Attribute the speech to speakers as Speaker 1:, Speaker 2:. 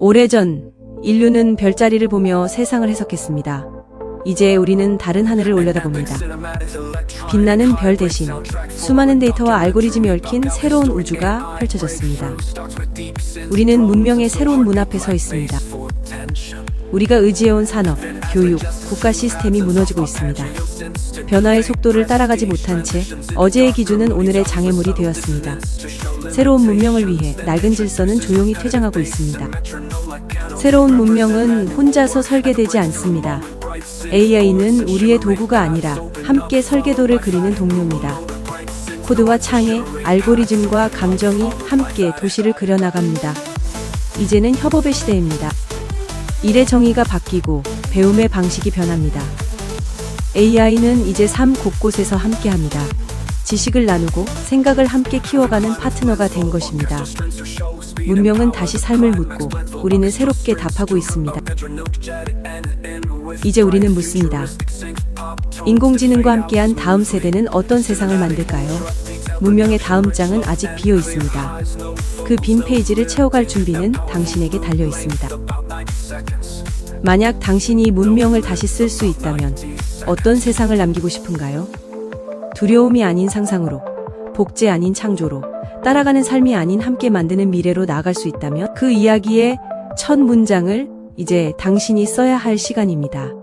Speaker 1: 오래전 인류는 별자리를 보며 세상을 해석했습니다. 이제 우리는 다른 하늘을 올려다봅니다. 빛나는 별 대신 수많은 데이터와 알고리즘이 얽힌 새로운 우주가 펼쳐졌습니다. 우리는 문명의 새로운 문 앞에 서 있습니다. 우리가 의지해온 산업, 교육, 국가 시스템이 무너지고 있습니다. 변화의 속도를 따라가지 못한 채 어제의 기준은 오늘의 장애물이 되었습니다. 새로운 문명을 위해 낡은 질서는 조용히 퇴장하고 있습니다. 새로운 문명은 혼자서 설계되지 않습니다. AI는 우리의 도구가 아니라 함께 설계도를 그리는 동료입니다. 코드와 창에 알고리즘과 감정이 함께 도시를 그려나갑니다. 이제는 협업의 시대입니다. 일의 정의가 바뀌고 배움의 방식이 변합니다. AI는 이제 삶 곳곳에서 함께합니다. 지식을 나누고 생각을 함께 키워가는 파트너가 된 것입니다. 문명은 다시 삶을 묻고 우리는 새롭게 답하고 있습니다. 이제 우리는 묻습니다. 인공지능과 함께한 다음 세대는 어떤 세상을 만들까요? 문명의 다음 장은 아직 비어 있습니다. 그 빈 페이지를 채워갈 준비는 당신에게 달려 있습니다. 만약 당신이 문명을 다시 쓸 수 있다면 어떤 세상을 남기고 싶은가요? 두려움이 아닌 상상으로, 복제 아닌 창조로, 따라가는 삶이 아닌 함께 만드는 미래로 나아갈 수 있다면 그 이야기의 첫 문장을 이제 당신이 써야 할 시간입니다.